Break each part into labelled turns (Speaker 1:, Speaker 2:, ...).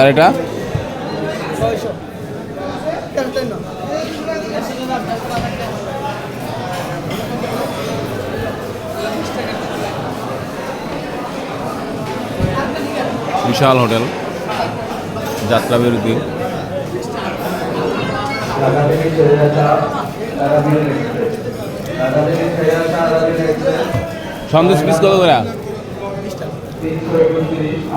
Speaker 1: আর এটা? বিশাল হোটেল। যাত্রা বিরতি। সন্দেশ পিস কত করে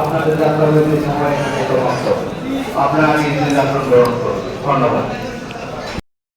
Speaker 2: আপনাদের যাত্রা সময় আপনারা আপনারা আগে গ্রহণ করুন। ধন্যবাদ।